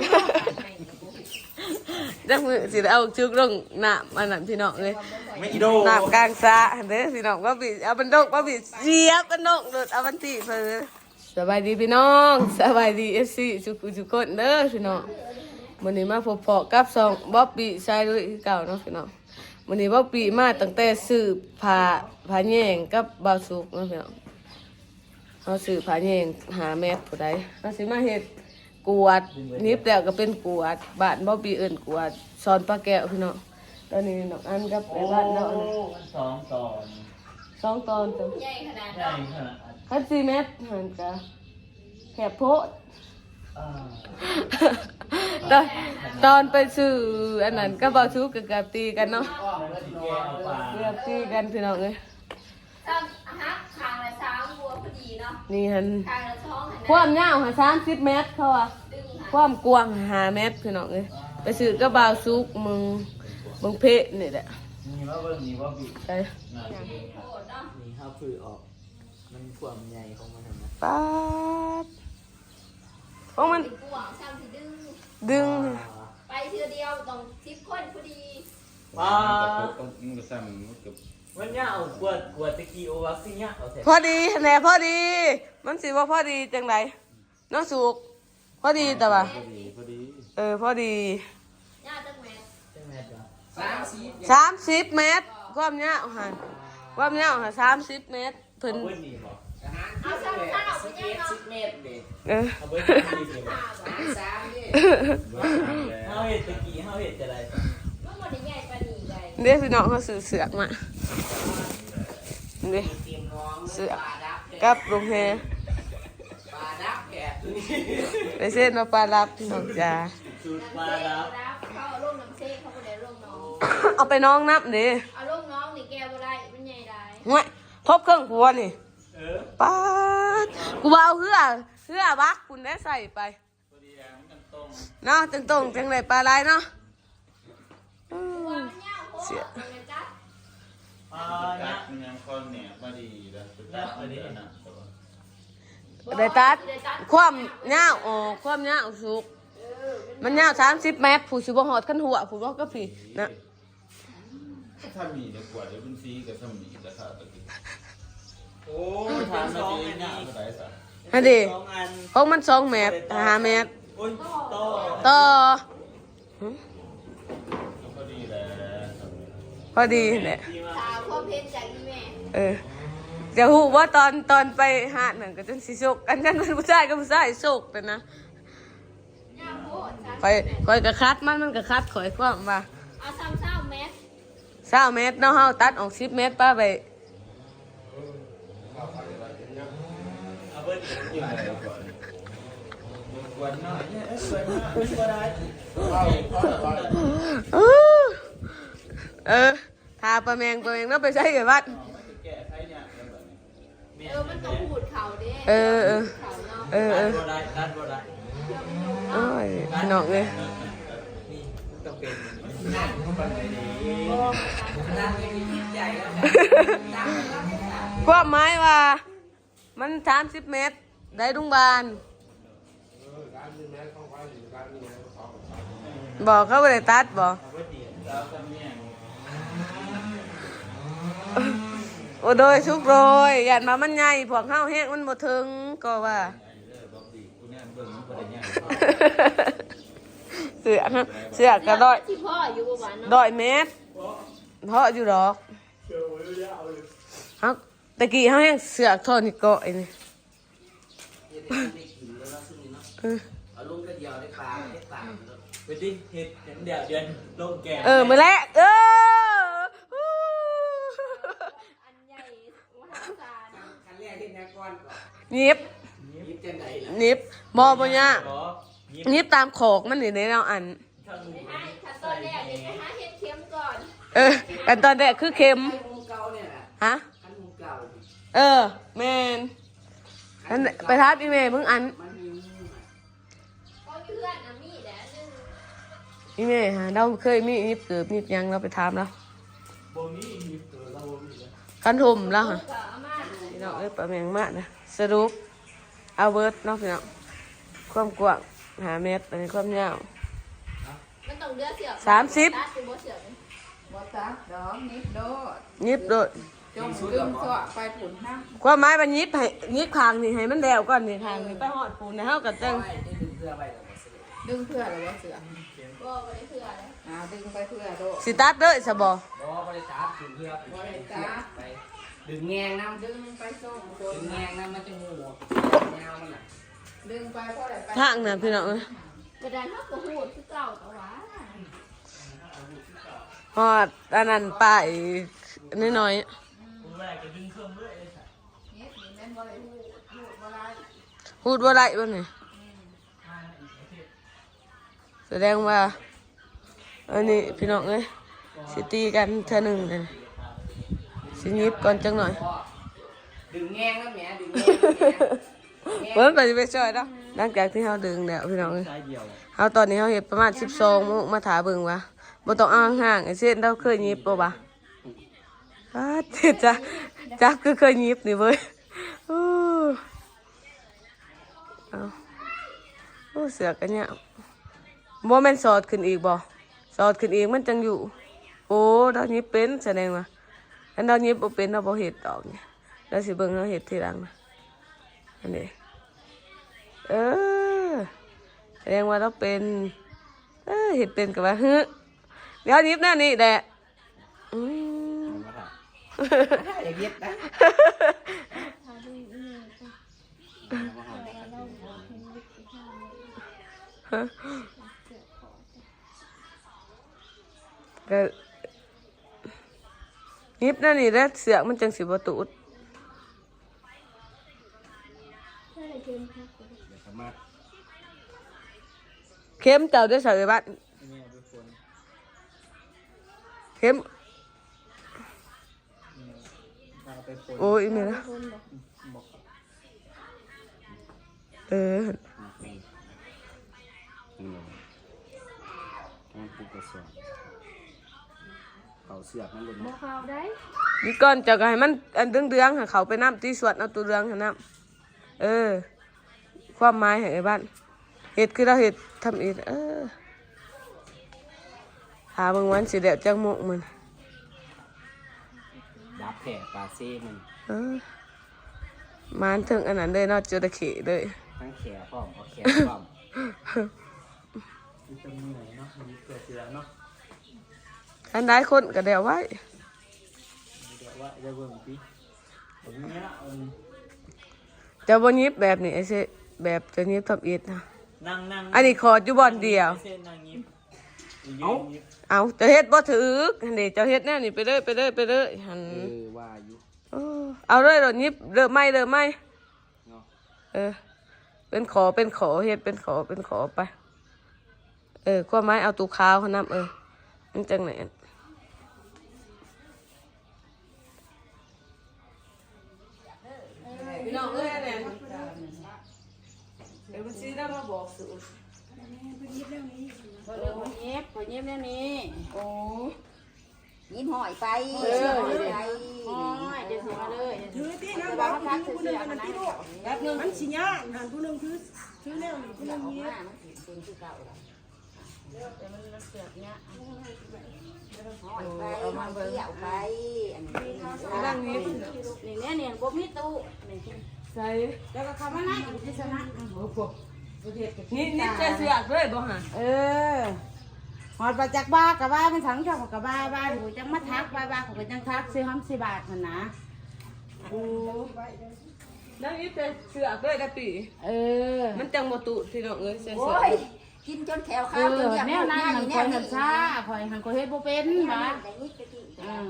พี่น้องจักมือสิได้เอาชุกลงน้ำอันนั้นพี่น้องเลยไม่อีโดน้ำกลางสระเด้อพี่น้องว่าบิเอาเป็นดกว่าบิเสียบเป็นดกโดดเอาวันที่เพิ่นสบายดีพี่น้องสบายดีเอฟซีทุกทุกคนเด้อพี่น้องวันนี้มาพบเพาะกับสองบ๊อบบี้ชายด้วยคือเก่าเนาะพี่น้องวันนี้บ๊อบบี้มาตั้งแต่ซื้อผ้าผ้าแยงกับบาวสุกเนาะพี่น้องเอาซื้อผ้าแยงหาแมทผู้ใดเอาสิมาเฮ็ด กวดนิบแล้วก็เป็นกวดบ้านบ๊อบบี้เอิ้นกวดซอนปลาแก้วพี่น้องตอนนี้น้องอันกับไปบ้านเนาะสองตอนสองตอนจ้ะใหญ่ขนาดใหญ่ขนาดคันซีเมตรหันกะแคบโพดอ่าตอนตอนไปซื้ออันนั้นก็เบาชูกับกับตีกันเนาะสีแก้วปลาเรียบตีกันพี่น้องเลย เนาะนี่หันคางละท้องหันความยาวหาสามสิบเมตรเขาอะดึงหันความกว้างหาเมตรพี่น้องเลยไปซื้อก็เบาชูกมึงมึงเพะนี่แหละมีว่าเบิ่งมีว่าบีไปงานจะโคตรเนาะนี่ข้าวผือออก มันความใหญ่ของมันเห็นไหมป๊าดเพราะมันติดกวางซ้ำที่ดึง ดึง ไปเทือเดียวต้องสิบคนพอดีปลามึงก็ซ้ำมันกับมัน เนี่ยเอากวดกวดตะกี้โอวัคซีนเนี่ยเอาเสร็จพอดีแหน่พอดี มันสิว่าพอดีจังไดเน้องสุกพอดีแต่ว่าพอดีพอดีเออพอดีย่าจังแม่ใช่ไหมจ๊ะสามสิบเมตรความยาวหันความยาวหันสามสิบเมตรเพิ่นเอาเบิ้ลนี่บอกเอาซ้ำข้าวไปยังเนาะเออเอาเบิ้ลนี่สิบอกแล้วข้าวเห็ดตะกี้ข้าวเห็ดจะอะไรมันบ่ได้ใหญ่ปานนี้ใหญ่ เดี๋ยวพี่น้องเขาซื้อเสือกมาเดี๋ยวเสือกกับลุงเฮไปเส้นมาปลารับพี่น้องจ้าสูตรปลาน้ำลับเซ่เขาเอาลงน้ำเซ่เขาบ่ได้ลงน้องเอาไปน้องนับเด้เอาลงน้องนี่แกบ่ได้มันใหญ่ได้ห่วยทบเครื่องครัวนี่เออป้าดกูว่าเอาเหือเหือบักคุณได้ใส่ไปพอดีอะมันกันตรงเนาะจังตรงจังไรปลาลายเนาะอืว่าม มันยาวโคตรมันจัดปลาตัเนี่ยดมันยังคอนเนี่ยพอดีแล้วสุดท้ายมันเดือนน่ะได้ตัดความยาวอ๋อความยาวสุก มันยาวสามสิบเมตรผู้ชิบหอดขันหัวผู้บอกก็ผีนะถ้ามีเดี๋ยวกว่าเดี๋ยวเป็นซีกับถ้ามีราคาตะกี้โอ้ยทาทานนมาสองดีอันหน้านี้เท่าไหร่สักฮะดิสองอันของมันสองเมตรห้าเมตรโอ้ยโตต่อ พอดีแหละ พอดีเนี่ยดีมากสาวความเพ็ญจากอีแม่เออจะหูว่าตอนตอนไปหาดนั่นก็จนสิโชกกันกันเป็นผู้ชายกับผู้ชายโชกแต่นะยาวโคตรจัดคอยคอยกระคัดมันมันกระคัดข่อยความว่าเอาซ้ำเศร้าแมสเศร้าเมตรเนาะเฮาตัดออกสิบเมตรป้าไปเอาเบิ้ลยังไงก่อนกวดหน่อย เนี่ยเอ้ยกวดหน่อยไม่ก็ได้อื้อเออทาปลาแมงปลาแมงเนาะไปใช้กับวัด แก้ไขเนี่ยแล้วแบบนี้เออมันต้องหูดเข่าเด้เออเออ เข่าเนาะเออเอดัอนบ่ได้ดันบ่ได้โอ้ยพี่น้องเลยนี่ต้องเป็นความหมายว่า มันสามสิบเมตร ได้โรงพยาบาลบอกเขาไปเลยตัดบอกแล้วก็เนี่ย โอ้โดยชุกโรยยันมามันใหญ่พวกข้าวแห้งมันบ่ถึงก็ว่าไอ้เด้อบ๊อบบี้กูเนี่ยเบิ่งมันบ่ได้เนี่ยเสือกนะเสือกก็ดอยที่พ่ออยู่ประมาณดเนาะอยเมตรเพราะอยู่ดอกเฮาตะกี้เฮาแห้งเสือกทอนี่เกาะไอ้นี่เออเอาลุงกระเดียวได้ปลาได้ปลาไปดิเห็ดเห็นเดียวเดือนลงแก่เออมื้อแรกเอออันใหญ่มหาศาล คั นแรกที่นักก้อนก่อนหยิบยิบจังไหนล่ะหยิบบ่บ่ยากหรอยิบหยิบตามโขกมันนี่ในเราอันข้างหนึ่งให้ขั้นตอนแรกนี่ไปหาเห็ดเข็มก่อนเออกันตอนแรกคือเข็มคันมุมเก่าเนี่ยนะฮะคันมุมเก่าเออ แมนอันไปทับอีเมย์มึงอันมันมีมุมอะก็เพื่อนนะมีแหละนึงอีเมย์ฮะเราเคยมีนิบเกือบนิบยังเราไปถามแล้วโบนี่มีเกิดเราโบนี่เลยคันทมแล้วฮะ ก็เอามาพี่ น้องเอ้ยปลาแมงมากนะสรุปเอาเบิร์ดเนาะพี่น้องความกว้างหาเมตรอันนี้ความยาวมันต้องเลือกเสือกสามสิบตัดเป็นบ่เสือกนี่บ่ตักดอกนิดโดดยิบโดดจงดึงตัวไปผุนห้าความหมายมันยิบให้ยิบคางนี่ให้มันแล้วก่อนนี่ทางนี่ไปหอดปูนนะเฮากับจังดึงเพื่อหรือว่าเสือบ่บ่ได้เสือกเลยอ่าดึงไปเพื่อโดดสิตัดเด้อสบอบ่บริษัทถึงเพื่อบ่ได้ตักไปดึ งแงงน้ดึงไปส่งโดำดดึงแงงน้ำมันจะงูแงวมันน่ะดึงไปเพราะอะไรไปทางน่ะพี่น้องเอ้ยกระดานเฮาก็ฮู้คือเก่าแต่ว่าหอดอันนั้นป้ายน้อยคุณแม่ก็ดึงเครื่องด้วยเลยค่ะเฮ็ดนี่แม่นบ่ได้ฮู้ฮู้บ่ได้ๆพูดว่าไรบ่นี่แสดงว่า อันนี้พี่น้องเอ้ยสิตีกันเท่าหนึงกัน สิยิบก่อนจังหน่อยดึงแงงน้ำแหมดึงแงงน้ำแหมเบิ่งไปสิไปช่วยเนาะหลังจากที่เฮาดึงแล้วพี่น้องเอ้ยสายเดียวเฮาตอนนี้เฮาเฮ็ดประมาณ12โมงมาถาเบิ่งว่าบ่ต้องอ้างห่างไอ้เส้นเราเคยหยิบบ่วะอ้าเจ็ดจ้ะจับคือเคยหยิบนี่เว้ยโอ้เอาโอ้เสือกอันเนี้ยบ่แม่นสอดขึ้นอีกบ่สอดขึ้นอีกมันจังอยู่ โอ้เราหยิบเป็นแสดงว่า อันเราหยิบบ่เป็นเราบ่เห็ดดอกเนี่ยเราสิเบิ่งเราเห็ดทีหลังนะอันนี้เออแสดงว่าเราเป็น เออเห็ดเป็นกับว่าฮึเดี๋ยวยิบหน้านี่แหละอืม อย่าเย็บนะ ยิบหน้านี่แล้วเสือกมันจังสิบตูดเข้มเจ้าได้ใส่บ้านเข้มเอาไปปนโอ้ยนี่นะเออมันปูกระสอบ เขาเสือกมันหลุดบ่เข้าได้นี่ก่อนจะก็ให้มันอันเดืองเดืองๆให้เขาไปน้ำตีสวดเอาตัวเดืองให้น้ำเออ ความหมายให้ไอ้บ้านเห็ดคือเราเห็ดทำเอ็ดเออ หาบางวันสิเดียวจังมุกมันดับแผลปลาเซ่มันเออมานถึงอันนั้นเลยเนอกจระเข้เลย ทั้งแขนพร้อมเอาแขนพร้อม มันจะเหนื่อยเนาะมันเกิดเสือเนาะ อันได้คนก็เดียวไว้เดี๋ยวว่าจะเบิ่งพี่ผมเนี้ยเอาจะบนยิบแบบนี้ไอ้เสแบบจะยิบทำเอ็ดนะนั่งนั่งอันนี้ขอจุบอลเดียวเส้นนั่งยิ้มเอ้าเอาจะเฮ็ดบ่ถืออันนี้จะเฮ็ดแน่นี่ไปเลยไปเลยไปเลยหันเออว่าอยู่เออเอาเลยรถยิบเริ่มไม่เริ่มไม่เนาะเออ เป็นขอเป็นขอเฮ็ดเป็นขอเป็นขอไป เออก็ไม้เอาตูขาวเขานำเออมันจังไหน ย็บพอเย็บแล้วนี่โอ้ยิ้มหอยไปเออหอยไปหอยเดี๋ยวสิมาเลยถือที่นั่งบ้านพักเสียๆมันที่ลูกแป๊บนึงมันสิยากหันผู้หนึงคือคือแนวนี้ผู้หนึงออกเนี้ยมามันเป็นคือเก่าแล้วแต่มันเสือกเนี้ยหอยไปเอามาเกี่ยวไปอันนี้นั่งนี้นี่เนี่ยเนี่ยบ่มีตู้นี่ใส่แล้วก็คำว่านั่งอยู่ที่สนะนี่นี่จะเสือกด้วยบ่ฮะเออห อดมาจากบ้ากับบ้าเป็นถังชอบกับบ้าบ้าหูจังมาทักบ้าบ้าเขาก็จังทักซื้อห้ำสิบาทมันนะโอ้นั่งนี่จะเสือกด้วยนะปีเออ มันจังบ่ตุพี่น้องเอ้ยใส่เสืโอ้อกยกินจนแถวเอข้าวจนออยากแนวนั้นง่ายมันแนคอวยหันี้นซ่าคอยหันคอยเฮ็ดบ่เป็นบ้าแต่นี่จะกินอืม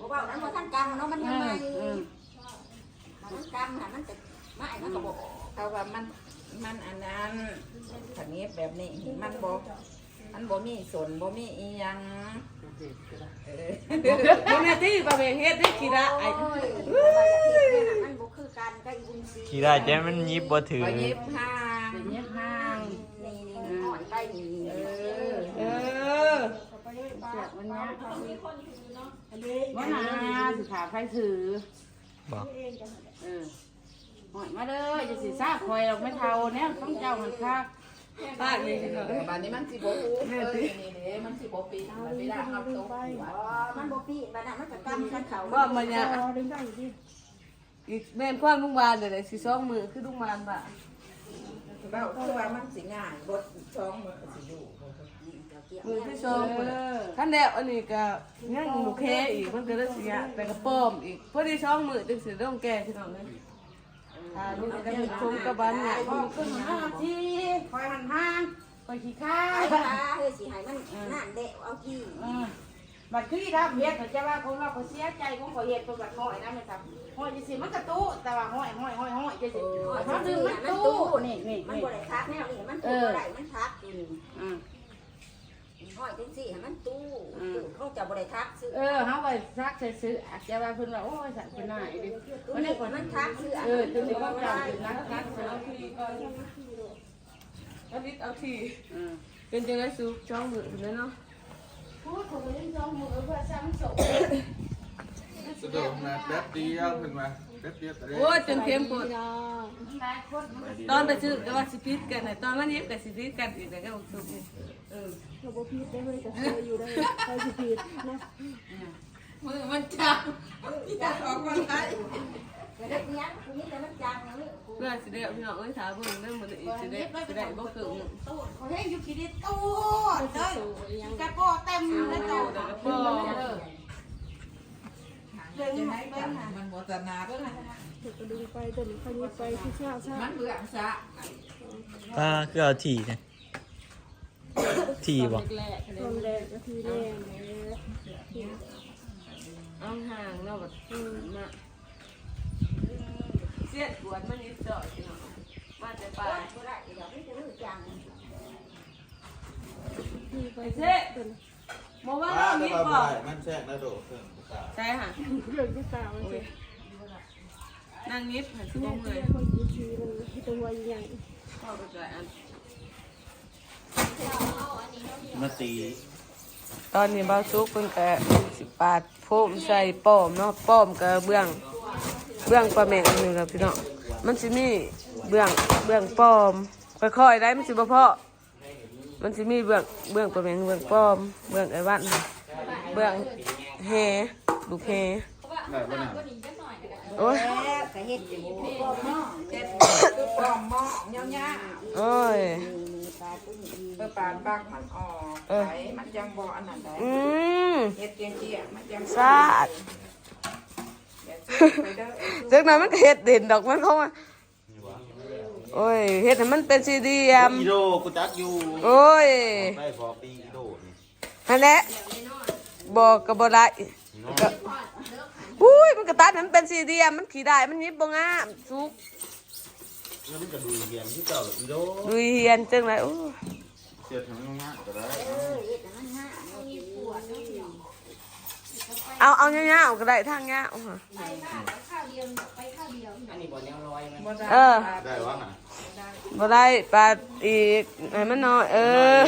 บอกว่านั้นว่าท่านกรรมเนาะมันอืยังมไงอืมมันกรรมหันมันจะไม่มันก็บอกเขาว่ามันมันอันนั้นถังนี้แบบนี้มันบ่ มันบ่มีสนบ่มีอีหยังเออบ่แม่ที่บ่แม่เฮ็ดได้กี่ละไอ้โอ้ยว่าอย่าคิดเนี่ยนะมันบ่คือการก็อีบุญซีขี่ได้แจ้มันยิบบ่ถือไปเย็บห้างไปเย็บห้างนี่นี่หอยไปนี่เออเออเสือกมันเนี้ยว่านาสิขาใครถือบอกเออหอยมาเลยจะสิซากคอยเราไม่เท่าเนี่ยต้องเจ้ามันคัก ป้านี่พี่น้องบัดนี้มันสิบ่ฮู้เออนี่เด้มันสิบ่ปีนมันเวลาเฮาตกหัวอ๋อมันบ่ปีนบัดนั้นมันก็กำกันเขาว่ามันเนี่ยพอดึงได้ดิอีกแม่นความลุงบานเดี๋ยวสิสองมือคือลุงบานบ่ะเว้าคือว่ามันสิง่ายบ่ช่องมือสิอยู่มือที่สองมือขั้นแรกอันนี้ก็ยังหมูเคอีกมันก็เรื่องสิยะแต่ก็ป้อมอีกพอดีสองมือจึงสิต้องแก่พี่น้องเลยอ่าลูกก็มี คงกระบาลเนี่ยก็ห้าทีคอยหันห้างคอยขี้ข้าไอ้ปลาเฮ้ยสิให้มันนั่นเดะเอาขี้บัดคือรับเฮ็ดจะว่าคนว่าเขาเสียใจของเขาเฮ็ดเป็นบัดห้อยนะแม่ครับห้อยจังซี่มันกระตู้แต่ว่าห้อยห้อยห้อยห้อยจังซี่มันดึงมันตู้นี่นี่มันบ่ได้ทักแนวนี้มันตู้บ่ได้มันทักอยู่นี่อืม ห้อยจังซี่ให้มันตู้ตู้เขาจะบ่ได้ทักซื้อเออเฮาไปซักใส่ซื้ออาจจะว่าเพิ่นว่าโอ้ยสัตว์เพิ่นน่าอีดิตู้นี้มันทักซื้อเออตัวนี้ก็จำเป็นนักนักเอาทีก่อนอันนี้เอาทีอืมเป็นจังไดสูบสองมือถึงแล้วเนาะพูดของเล่นสองมือเพื่อซ้ำศพสะดวกมาแป๊บเดียวขึ้นมาแป๊บเดียวแต่ได้โอ้ยจนเข้มปวดตอนไปซื้อก็ว่าสิพิษกันน่ะตอนมันเย็บก็สิพิษกันอีกแต่ก็บอกสูบนี่ เออเราบ่ผิดได้เลยแต่เคยอยู่ได้เคยสิผิดนะมือมันจับอยากออกมาได้เฮ็ดเนี้ยกูนี่แต่มันจังนี่เพื่อสิได้เอาพี่น้องเอ้ยถามเบิ่งเรื่องมันอีกสิได้สิได้บ่เกิดหนึ่งตู้เขาเล่นอยู่กี่ดิตู้เด้อกระโปเต็มเลยตู้แต่ก็ป้อมเดินจะไหนให้เบิ่กังนมันบ่ตนาเบิ่งเด็กก็ดึงไปตัวนี้เขายิงไปที่ชาชามันเบื่อซะป้าคือเอาถี่นะ ถี่บ่ แรกๆตอนแรกก็ทีแรกเอาห่างเนาะแบบน่ะเสียดปวดมันนิดจ่อยพี่น้องมาแต่ป่าบ่ได้เดี๋ยวมันจะมือจังทีไปไปเซ็ตเซ่บ่ว่าป้าเราจะมีมาบ่บ่ายมันแทรกแล้วโดดขึ้นผู้สาวใช่ค่ะเรื่องที่สามมันสินั่งนิดหันสิบ่แม่เมื่อยที่คนอยู่ทีมันตัวใหญ่ พ่อไปจ่อยอัน มาตีตอนนี้บ่าวซุกเพิ่นก็สิปาดโฟมใส่ป้อมเนาะป้อมก็เบื้องเบื้องปลาแมงนี่ครับพี่น้องมันสิมีเบื้องเบื้องป้อมค่อยๆได้มันสิบ่พอมันสิมีเบื้องเบื้องปลาแมงเบื้องป้อม เบื้องไอ้วันเบื้องแฮลูกแฮได้ป่ะน่ะโอ้ยแล้วก็เฮ็ดอยู่เจ็ดคือ ปอมหม้อยาวโอ้ยปลาตัวนี้ๆเพื่อปานบางมันออกไปมันจังบ่อันนั้นได้อืมเฮ็ดเจียๆมันจังสาดอย่าซื้อไปเด้อจากนั้นมันก็เฮ็ดเด่นดอกมันเข้ามาโอ้ยเฮ็ดให้มันเป็นสี่เหลี่ยมอีโดกูจักอยู่โอ้ยได้พอปีอีโดนี่นั่นแหละบอกก็บ่ได้ก็อุ้ยมันก็ตัดให้มันเป็นสี่เหลี่ยมมันขี่ได้มันยิบบ่งามสุก แล้วมันก็ดูเรียนที่เก่าอีโดลุยเฮียนจังไรโอ้เสียถึงง่ายก็ได้เอาเอาเงี้ยๆก็ได้ทางเงี้ยเอาค่ะอันนี้บ่แนวลอยมันบ่ได้เออได้วะน่ะบ่ได้ปาดอีกให้มันน้อยเออ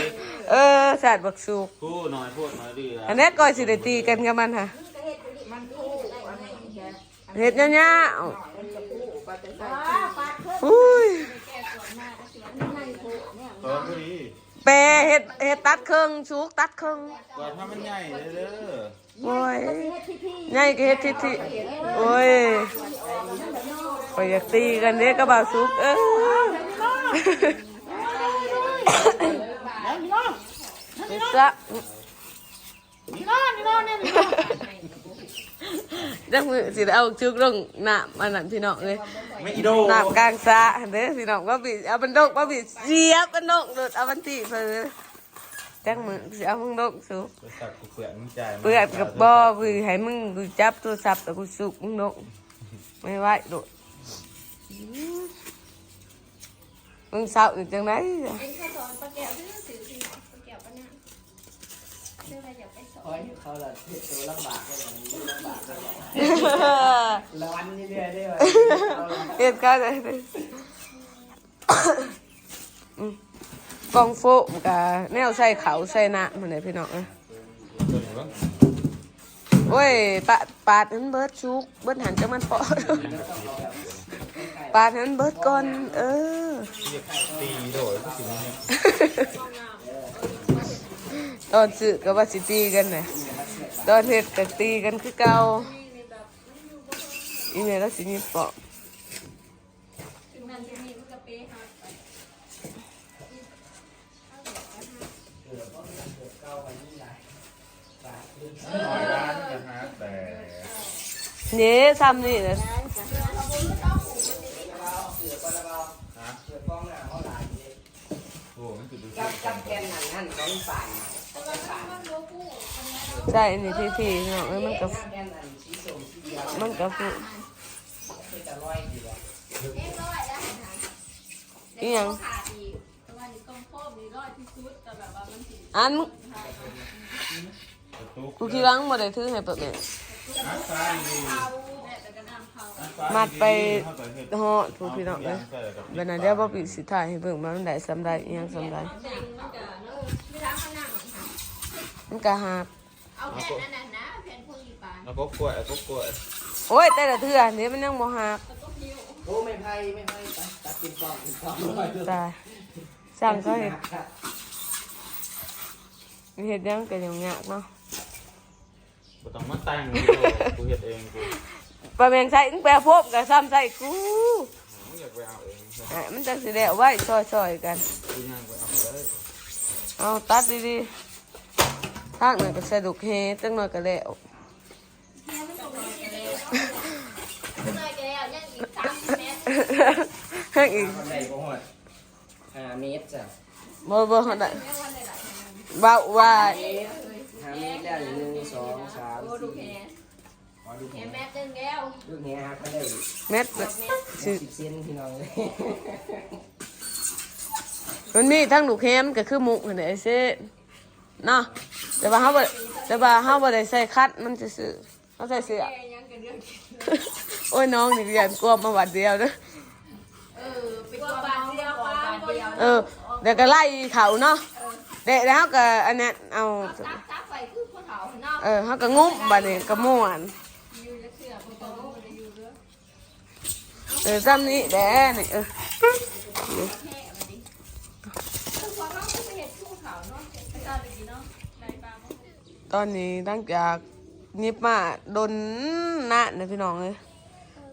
เออสาดบักสุกผู้น้อยพูดน้อยเรืออันนี้ก่อยสิได้ตีกันกับมันค่ะมันคู่อันนี้แค่เฮ็ดเงี้ยมันจะคู่ปฏิเสธๆ อุ้ยตอนพอดีแปรเฮ็ดเฮ็ดตัดครึ่งสุกตัดครึ่งก่อนถ้ามันใหญ่เลยเด้อโอ้ยใหญ่ก็เฮ็ดทิทิโอ้ยข่อยอยากตีกันเด้ก็บ่าวสุกเออเฮ็ดซะนี่น้อนี่น้อเนี่ยนี่น้อ จังมือสิได้เอาชุกลงน้ำอันนั้นพี่น้องเลยไม่อีโดน้ำกลางสระเด้อพี่น้องว่าบิเอาบันดกว่าบิเสียบบันดกโดดเอาบันตีเพิ่นจังมือสิเอามึงดกสุไปสักกูเปลือกมึงจ่ายมาเปื้อนกับบ่อคือให้มึงกูจับโทรศัพท์แต่กูสุกมึงดกไม่ไหวโดดมึงเศร้าอีกจังไดเป็นข้าวสอนปลาแก้วดื้อถือสิปลาแก้วปลาเนี่ยเรื่องอะไรอยากไปสอน คอยเขาละเฮ็ดตัวลำบากเลยลำบากเลยละวันนี่เรื่อยๆได้ว่าเหตุการณ์อะไรอืมกองโฟมกับแนวใส่เขาใส่น้ำมันเลยพี่น้องเอ้ยตัวนี้วะโอ้ยปาดปาดนั้นเบิดชุกเบิดหันจังมันพอปาดนั้นเบิดก่อนเออ ตีโดดก็ถึงเนี่ย ตอนซื้อก็ว่าสิตีกันน่ะตอนเฮ็ดก็ตีกันคือเก่าอีเมลแล้วสิยิบปอกถึงนั้นจะมีมันก็เป๊ะครับร้อยล้านจะหาแต่เนี้ซ้ำนี่นะเสือปลาเบาเสือฟองหน้าเขาหลายเลยโอ้มันจะดูกับกับแกนหนังนั่นของป่าน ใช่อันนี้พี่เนาะเอ้ยมันก็มันก็คือคือจะร้อยดีกว่อได้ค่ะอีหยังอีกแต่ว่านี่ต้องโค้มนี่ร้อยที่สุดแต่แบบว่ามันสิอันประตูกูคิดว่าบ่ได้ถือให้เปิดแม่มัดซ้ายมัดไปเท่ากับเฮ็ดฮอดผู้พี่น้องเอ้ยบัดนั้นเดี๋ยวบ่ปิดสิถ่ายให้เบิ่งว่ามันได้สำได้อีหยังสำได้ มันก็เออไม่รักมันนั่งค่ะมันก็หาบเอาแผ่นนั้นน่ะนะแผ่นพวกอีปานแล้วก็กล้วยแล้วก็กล้วยโอ้ยแต่ละเทื่อนี่มันยังบ่หาบโอ้ไม่ไพ่ไม่ไพ่ตัดกินฟองกินฟองร้อยเลยตายสร้างเขาเฮ็ดเฮ็ดหยังก็ยังยากเนาะบ่ต้องมาแต่งกูเฮ็ดเองกูปลาแมงใส่อึ้งแปรพบกับซ้ำใส่กูมึงอยากไปเอาเองใช่อะมันจังสิได้เอาไว้ซอยๆกันกูย่างไปเอาเลยเอาตัดดีๆ ทางนั้นก็สะดุกเฮจังหน่อยก็แล้วเฮ้ยอีกสามเมตรเฮ้ยอีกคนใดห้าเมตรจ้ะบ่บ่เฮาได้ว่าว่าห้าเมตรแล้หนึ่งสองสามสี่ขอดูแขแขนนแม่ตึงแก้วลูกเนี้ยครับก็ได้เม็ดละสิบเซนพี่น้องเลยมันมีทั้งลูกเฮมก็คือมุกนั่นแหละไอ้เซ่เนาะ แต่ว่าเฮาบ่แต่ว่าเฮาบ่ได้ใส่คัดมันซื่อๆเฮาใส่เสื้อแกยังกันเรื่องโอ้ยน้องนี่ยันกลัวมาวัดเดียวเด้อเออเป็นตัวบานเดียวบานเดียวเออเดี๋ยวก็ไล่เขาเนาะเด็กแล้วก็อันเนี้ยเอาตักตักไปคือผู้เฒ่าเนาะเออเขาก็งุ้มบัดนี้ก็ม่วนอยู่จะเสือผู้โตมันอยู่เด้อเออซ้ำนี้แด้นี่เออ แค่มาดิคือพอน้องไปเห็นผู้เฒ่าเนาะไปตอนนี้เนาะได้ปลาบ่ ตอนนี้ตั้งจากนิบมาโดนหนะนะพี่น้องเลย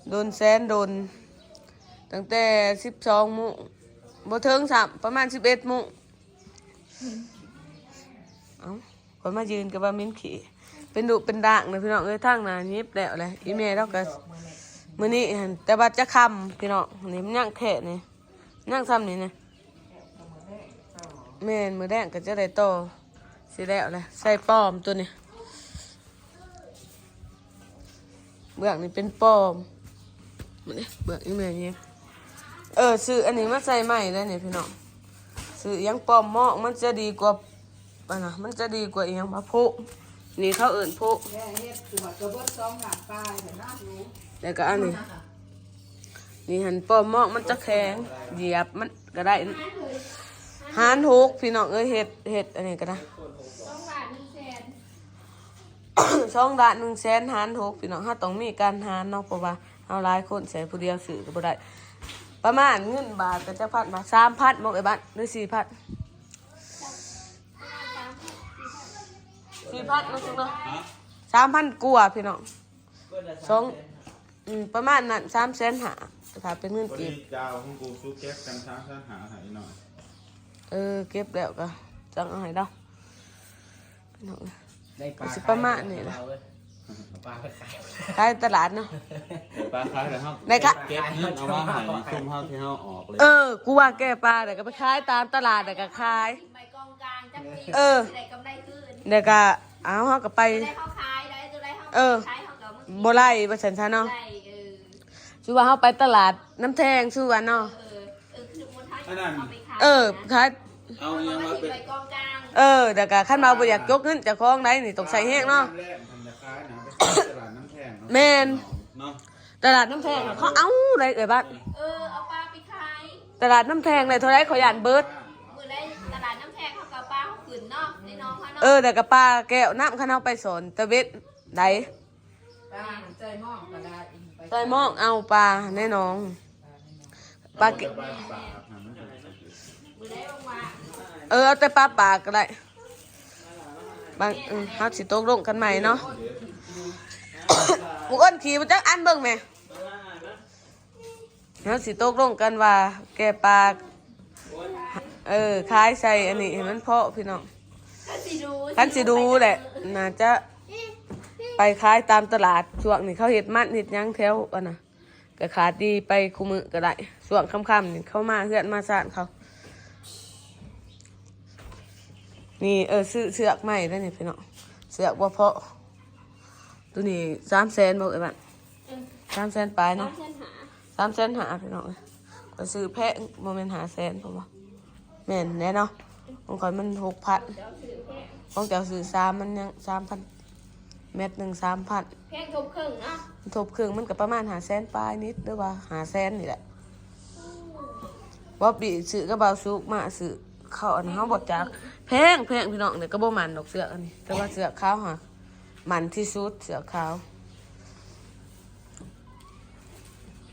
โดนแสนโดน ตั้งแต่สิบสองมุบ่เทิงสามประมาณสิบเอ็ดมุเอ้าคนมายืนกับว่ามิ้นขี่เป็นดุเป็นด่างนะพี่น้องเอ้ยทั้งนายิบแล้วเลยอีเมลเราก็มือนี้แต่ว่าจะคำพี่น้องนี่มันย่างแค่นี่ย่างซ้ำนี่นะแม่นมือแดงก็จะได้โต สิแล้วเลยใส่ป้อมตัวนี้เบื้องนี่เป็นป้อมมันนี่ยเบื้องอีเมลนี่เออซื้ออันนี้มาใส่ใหม่แล้วนี่ยพี่น้องซื้ออยังป้อมหมอกมันจะดีกว่าอันนะมันจะดีกว่าอีหยังมะพุนี่เขาเอิ่นพุแค่เฮ็ดตัวกระเบิดสองหลังปลายเห็นนะรู้แล้วก็อันนี้นี่หันป้อมหมอกมันจะแข็งเหยียบมันก็ได้หานหกพี่น้องเอ้ยเห็ดเห็ดอันนี้ก็ได้ ต้องบาทหนึ่งแสน ช่องดานหนึ่งแสนหานหกพี่น้องถ้าต้องมีการหานเนาะเพราะว่าเอาหลายคนใส่ผู้เดียวสื่อก็บ่ได้ประมาณเงินบาทก็จะพัดมาสามพันบอกไอ้บ้านหรือสี่พันสี่พันนะจุ๊เนาะสามพันกว่าพี่น้องสองอืมประมาณนั้นสามแสนหาถ้าเป็นเงินวันกีนี้บเจ้าของกูสู้แก๊กกันช้างช้างหาหายหน่อยเออเก็บแล้วก็จังเอาให้ดอกพี่น้อง ได้ปลาสิประมาณนี้นะเอาเว้ยเอาปลาไปขายขายตลาดเนาะ เดี๋ยวปลาคล้ายแล้วครับได้ค่ะเก็บเงินเอามาให้ซุ่มเฮาที่เฮาออกเลยเออ กูว่าแก้ปลาแต่ก็ไปขายตามตลาดแต่ก็ขายใบกองกลางจักปีเออได้กำไรคืนเดี๋ยวก็เอาเขาก็ไป ได้เขาขายได้ตัวได้เขาเออ ขายเขาก็มึงโบไล่บสันชาเนาะได้เออชื่อว่าเขาไปตลาดน้ำแทงชื่อว่าเนาะ เออเออคือมูลค่าเอาไปขายเออขายเอาเอายังมามาติเป็ดนใบกองกลาง เออเดี๋ยวก็ขั้นมาบ่อยากยกเงินจากคลองได้นี่ต้องใส่แห้งเนาะ แรกทำจะคล้ายนะไปขายตลาดน้ำแข็งเนาะแม่น เนาะตลาดน้ำแทงน่ะเขาเอาอะไรเอ่ยบ้านเออ เอาปลาไปขายตลาดน้ำแทงเลยเท่าไรขอยานเบิร์ดมือได้ตลาดน้ำแพงเขากับปลาเขาขืนเนาะในน้องเขาเนาะเออเดี๋ยวก็ปลาแก้วน้ำข้าวเอาไปสอนตะเบ็ดไดปลาใจหม้องก็ได้อีกไปใส่หมองเอาปลาแน่นอนปลาเกปลาปากหามันจะมือได้ลงมา เออเอาแต่ปลาปากก็ได้บางเออเฮาสิตกลงกันใหม่เนาะกูอ้นขี่มาจักอันเบิ่งแม่เฮาสิตกลงกันว่า แกปลาเออคล้ายใส่อันนี้ให้มันเพาะพี่น้องถ้าสิดูคันสิดูแหละน่าจะไปขายตามตลาดช่วงนี้เขาเห็ดมันเห็ดยังแถวอันน่ะก็ขาดดีไปคุมือก็ได้ช่วงค่ำๆนี่เข้ามาเฮือนมาสานเขา นี่เออซื้อเสือกใหม่แล้วนี่พี่น้องเสือกว่าเพาะ ตัวนี้สามแสนบอกไอ้บ้านสามแสนปลายเนาะเส้นหาสามแสนหาพี่น้องก็ซื้อแพะโมเมนหาแสนผมว่าแม่นแน่เนาะของข่อยมันหกพันของเจ้าซื้อสามมันยังสามพันเม็ดหนึ่งสามพันแพงทบครึ่งเนาะทบเครื่องมันก็ประมาณหาแสนปลายนิดหรือว่าหาแสนนี่แหละว่าปีซื้อก็เบาซุกมาซื้อเขาอันเขาบอกจาก แพงแพงพี่น้องเนี่ยก็บ่มันดอกเสือกอันนี้ แต่ว่าเสือกขาวฮะมันที่สุดเสือกขาว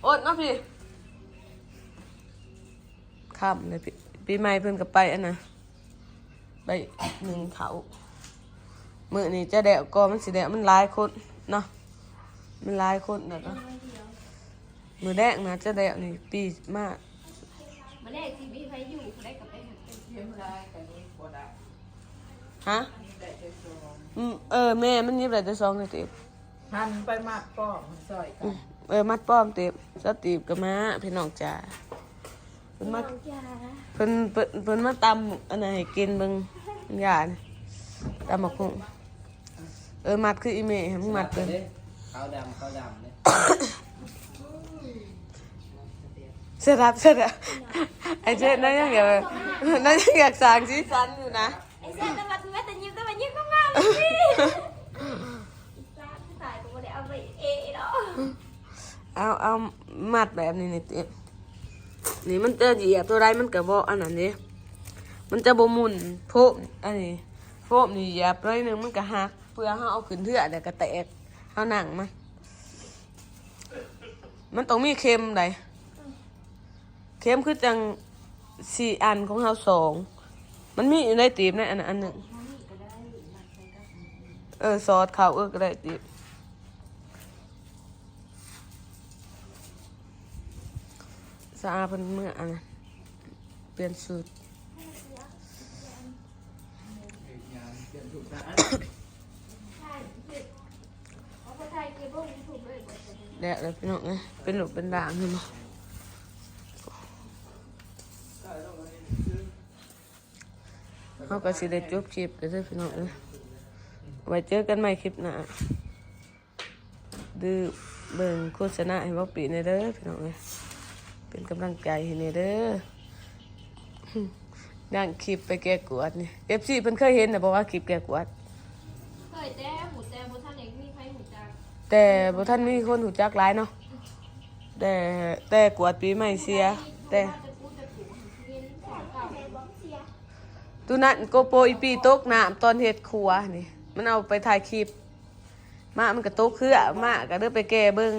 อดนะพี่ค่ำเลยพี่ปีใหม่เพิ่นก็ไปอันนะไปหนึ่งเขามือนี้จะแดวก็มันสิแดวมันลายคนเนาะมันลายคนนะก็มือแดงนะจะแดงนี่ปีมากมาแรกที่มีใครอยู่ได้กับไปหาเพิ่นได้กันนี้บ่ได้ ฮะได้แต่สองอืมเออแม่มันยิบอะไรจะสองเลยตีบหันไปมากป้อมซอยกันเออมัดป้อมตีบสตีบกับมาพี่น้องจ๋าเพิ่นมาเพิ่นเพิ่นเพิ่นมาตำอันไหนให้กินเบิ่งยานี่ตำบักหุ่งเออมัดคืออีเมย์ให้มึงมัดเป็นขาวดำขาวดำเนี่ยเสร็จแล้วเสร็จแล้วไอ้เจ๊นั่นยังอยากนั่นยังอยากสั่งสีสันอยู่นะไอ้เส้นตะวันแม่แต่ยิ้มตะวันยิ้มก็งามเลยสิจ้าตายตัวได้เอาไปเอเนาะเอาเอามัดแบบนี้นี่ตินี่มันจะเหยียบตัวใดมันกระบอกอันนั้นนี่มันจะบ่หมุนโพมอันนี้โพมนี่เหยียบร้อยหนึงมันก็หักเพื่อเฮาเอาขึ้นเทือเดี๋ยวก็แตกเฮาหนังมันมันต้องมีเค็มใดเค็มคือจังสี่อันของเฮาสอง มันมีอยู่ในตีบในอันอันหนึ่งเออซอสข้าวเออก็ได้ตีบสะอาดเป็นเมื่ออันเปลี่ยนสูตรแดดเลยพี่น้องเอ้ยเป็นหลุมเป็นด่างนี่มั้ง เขาก็สิได้จบคลิปเลยเด้อพี่น้องเอ้ยไว้เจอกันใหม่คลิปหน้าดื้อเบิ่งโฆษณาให้ว่าปีในเด้อพี่น้องเอ้ยเป็นกำลังใจให้เนี่ยเด้อนั่งคลิปไปแก้กวดนี่เอฟซีเพิ่นเคยเห็นนะบอกว่าคลิปแก้กวดเคยแต่หมูแต่บนท่านเองมีใครหูจักแต่บ่ท่านมีคนหูจักหลายเนาะแต่แต่กวดปีใหม่เสียแต่ จะพูดจะถูกเรียนสอนเก่า ตุนั้นโกโปรอีปีตกน้ำตอนเฮ็ดครัวนี่ มันเอาไปถ่ายคลิป มามันก็ตกเครือมาก็เด้อไปแก้เบิ่ง